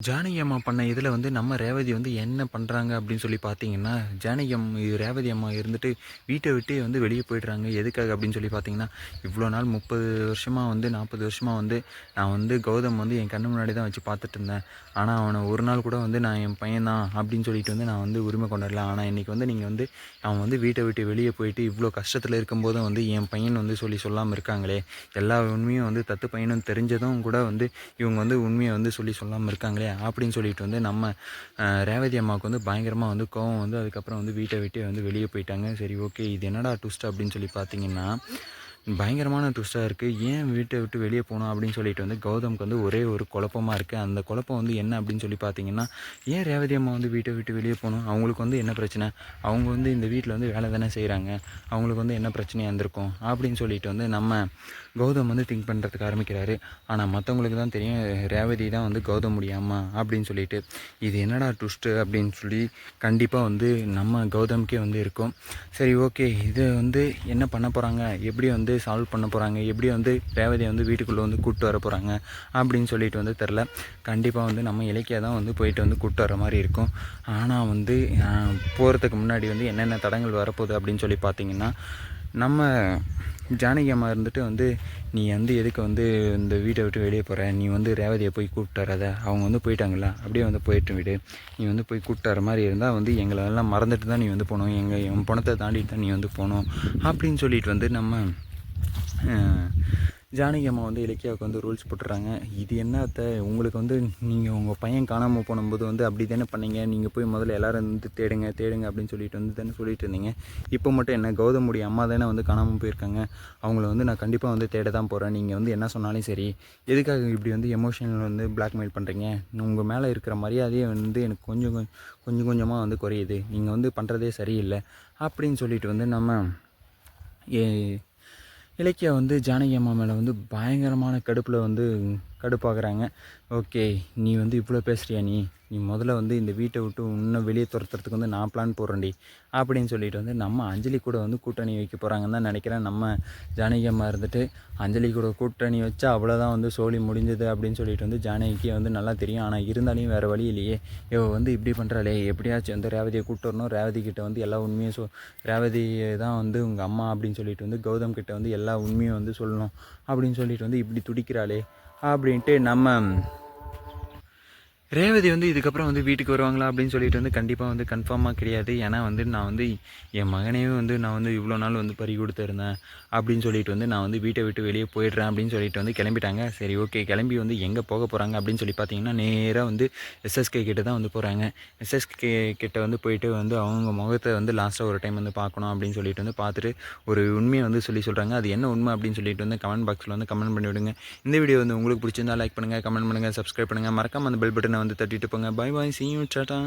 ஜானகி அம்மா பண்ண இதில் வந்து நம்ம ரேவதி வந்து என்ன பண்ணுறாங்க அப்படின்னு சொல்லி பார்த்தீங்கன்னா ஜானகி அம்மா இது ரேவதி அம்மா இருந்துட்டு வீட்டை விட்டு வந்து வெளியே போயிடுறாங்க. எதுக்காக அப்படின்னு சொல்லி பார்த்தீங்கன்னா இவ்வளோ நாள் முப்பது வருஷமாக வந்து நாற்பது வருஷமாக வந்து நான் வந்து கௌதம் வந்து என் கண்ணு முன்னாடி தான் வச்சு பார்த்துட்டு இருந்தேன். ஆனால் அவனை ஒரு நாள் கூட வந்து நான் என் பையன்தான் அப்படின்னு சொல்லிட்டு வந்து நான் வந்து உரிமை கொண்டாடல. ஆனால் இன்றைக்கி வந்து நீங்கள் வந்து அவன் வந்து வீட்டை விட்டு வெளியே போயிட்டு இவ்வளோ கஷ்டத்தில் இருக்கும்போதும் வந்து என் பையன் வந்து சொல்லி சொல்லாமல் இருக்காங்களே எல்லா உண்மையும் வந்து தத்து பையனும் தெரிஞ்சதும் கூட வந்து இவங்க வந்து உண்மையை வந்து சொல்லி சொல்லாமல் இருக்காங்களே அப்படின்னு சொல்லிட்டு வந்து நம்ம ரேவதி அம்மாவுக்கு வந்து பயங்கரமாக வந்து கோவம் வந்து அதுக்கப்புறம் வந்து வீட்டை விட்டு வந்து வெளியே போயிட்டாங்க. சரி ஓகே இது என்னடா ட்விஸ்ட் அப்படின்னு சொல்லி பார்த்தீங்கன்னா பயங்கரமான ட்விஸ்ட்டாக இருக்குது ஏன் வீட்டை விட்டு வெளியே போகணும் அப்படின்னு சொல்லிட்டு வந்து கௌதம்க்கு வந்து ஒரே ஒரு குழப்பமாக இருக்குது அந்த குழப்பம் வந்து என்ன அப்படின்னு சொல்லி பார்த்தீங்கன்னா ஏன் ரேவதி அம்மா வந்து வீட்டை விட்டு வெளியே போகணும் அவங்களுக்கு வந்து என்ன பிரச்சனை? அவங்க வந்து இந்த வீட்டில் வந்து வேலை தானே செய்கிறாங்க அவங்களுக்கு வந்து என்ன பிரச்சனையாக இருந்திருக்கும்? அப்படின்னு சொல்லிட்டு வந்து நம்ம கௌதம் வந்து திங்க் பண்ணுறதுக்கு ஆரம்பிக்கிறாரு. ஆனால் மற்றவங்களுக்கு தான் தெரியும் ரேவதி தான் வந்து கௌதம் முடியாமா அப்படின்னு சொல்லிட்டு. இது என்னடா ட்விஸ்ட்டு அப்படின்னு சொல்லி கண்டிப்பாக வந்து நம்ம கௌதம்க்கே வந்து இருக்கும். சரி ஓகே இது வந்து என்ன பண்ண போகிறாங்க எப்படி வந்து சால்வ் பண்ண போகிறாங்க எப்படி வந்து ரேவதியை வந்து வீட்டுக்குள்ளே வந்து கூப்பிட்டு வர போகிறாங்க அப்படின்னு சொல்லிட்டு வந்து தெரில கண்டிப்பாக வந்து நம்ம இலக்கியா தான் வந்து போயிட்டு வந்து கூப்பிட்டு வர மாதிரி இருக்கும். ஆனால் வந்து போகிறதுக்கு முன்னாடி வந்து என்னென்ன தடங்கள் வரப்போகுது அப்படின்னு சொல்லி பார்த்தீங்கன்னா நம்ம ஜானகி அம்மா இருந்துட்டு வந்து நீ வந்து எதுக்கு வந்து இந்த வீட்டை விட்டு வெளியே போகிற நீ வந்து ரேவதியை போய் கூப்பிட்டு வராத. அவங்க வந்து போயிட்டாங்களா அப்படியே வந்து போயிட்டு விடு. நீ வந்து போய் கூப்பிட்டு வர மாதிரி இருந்தால் வந்து எங்களை எல்லாம் மறந்துட்டு தான் நீ வந்து போகணும். எங்கள் என் பணத்தை தாண்டிட்டு தான் நீ வந்து போகணும். அப்படின்னு சொல்லிட்டு வந்து நம்ம ஜானகி அம்மா வந்து இலக்கியாவுக்கு வந்து ரூல்ஸ் போட்டுறாங்க. இது என்னத்த உங்களுக்கு வந்து நீங்கள் உங்கள் பையன் காணாமல் போனும்போது வந்து அப்படி தானே பண்ணீங்க? நீங்கள் போய் முதல்ல எல்லோரும் வந்து தேடுங்க தேடுங்க அப்படின்னு சொல்லிட்டு வந்து தானே சொல்லிட்டு இருந்தீங்க. இப்போ மட்டும் என்ன கௌதமுடைய அம்மா தானே வந்து காணாமல் போயிருக்காங்க. அவங்கள வந்து நான் கண்டிப்பாக வந்து தேட தான் போகிறேன் நீங்கள் வந்து என்ன சொன்னாலும் சரி. எதுக்காக இப்படி வந்து எமோஷனல் வந்து பிளாக்மெயில் பண்ணுறீங்க உங்கள் மேலே இருக்கிற மரியாதையே வந்து எனக்கு கொஞ்சம் கொஞ்சம் கொஞ்சம் கொஞ்சமாக வந்து குறையுது. நீங்கள் வந்து பண்ணுறதே சரியில்லை. அப்படின்னு சொல்லிட்டு வந்து நம்ம ஏ இலக்கியா வந்து ஜானகி அம்மா மேலே வந்து பயங்கரமான கடுப்பில் வந்து கடுப்பாகிறாங்க ஓகே நீ வந்து இவ்வளோ பேசுகிறியா நீ? நீ முதல்ல வந்து இந்த வீட்டை விட்டு இன்னும் வெளியே துரத்துறதுக்கு வந்து நான் பிளான் போடுறேன்டி. அப்படின்னு சொல்லிட்டு வந்து நம்ம அஞ்சலி கூட வந்து கூட்டணி வைக்க போகிறாங்கன்னு தான் நினைக்கிறேன். நம்ம ஜானகி அம்மா இருந்துட்டு அஞ்சலி கூட கூட்டணி வச்சா அவ்வளோதான் வந்து சோழி முடிஞ்சது அப்படின்னு சொல்லிட்டு வந்து ஜானகிக்கு வந்து நல்லா தெரியும். ஆனால் இருந்தாலையும் வேறு வழி இல்லையே. இவ வந்து இப்படி பண்ணுறாளே எப்படியாச்சும் வந்து ரேவதியை கூப்பிட்டு வரணும். ரேவதி கிட்ட வந்து எல்லா உண்மையும் சொ ரேவதி தான் வந்து உங்கள் அம்மா அப்படின்னு சொல்லிட்டு வந்து கௌதம் கிட்ட வந்து எல்லா உண்மையும் வந்து சொல்லணும் அப்படின்னு சொல்லிட்டு வந்து இப்படி துடிக்கிறாளே. அப்படின்ட்டு நம்ம ரேவதி வந்து இதுக்கப்புறம் வந்து வீட்டுக்கு வருவாங்களா அப்படின்னு சொல்லிட்டு வந்து கண்டிப்பாக வந்து கன்ஃபார்மாக கிடையாது. ஏன்னா வந்து நான் வந்து என் மகனையும் வந்து நான் வந்து இவ்வளோ நாள் வந்து பறி கொடுத்துருந்தேன் அப்படின்னு சொல்லிட்டு வந்து நான் வந்து வீட்டை விட்டு வெளியே போயிடுறேன் அப்படின்னு சொல்லிட்டு வந்து கிளம்பிட்டாங்க. சரி ஓகே கிளம்பி வந்து எங்கே போக போகிறாங்க அப்படின்னு சொல்லி பார்த்தீங்கன்னா நேராக வந்து எஸ்எஸ்கே கிட்ட தான் வந்து போகிறாங்க எஸ்எஸ்கே கிட்ட வந்து போயிட்டு வந்து அவங்க முகத்தை வந்து லாஸ்ட்டாக ஒரு டைம் வந்து பார்க்கணும் அப்படின்னு சொல்லிட்டு வந்து பார்த்துட்டு ஒரு உண்மையை வந்து சொல்லி சொல்கிறாங்க அது என்ன உண்மை அப்படின்னு சொல்லிட்டு வந்து கமெண்ட் பாக்ஸில் வந்து கமெண்ட் பண்ணி விடுங்க இந்த வீடியோ வந்து உங்களுக்கு பிடிச்சிருந்தா லைக் பண்ணுங்கள் கமெண்ட் பண்ணுங்கள் சப்ஸ்கிரைப் பண்ணுங்கள் மறக்காமல் அந்த பெல் பட்டனை வந்து தட்டிட்டு போங்க. பை பாய் சீயும் you டாட்டா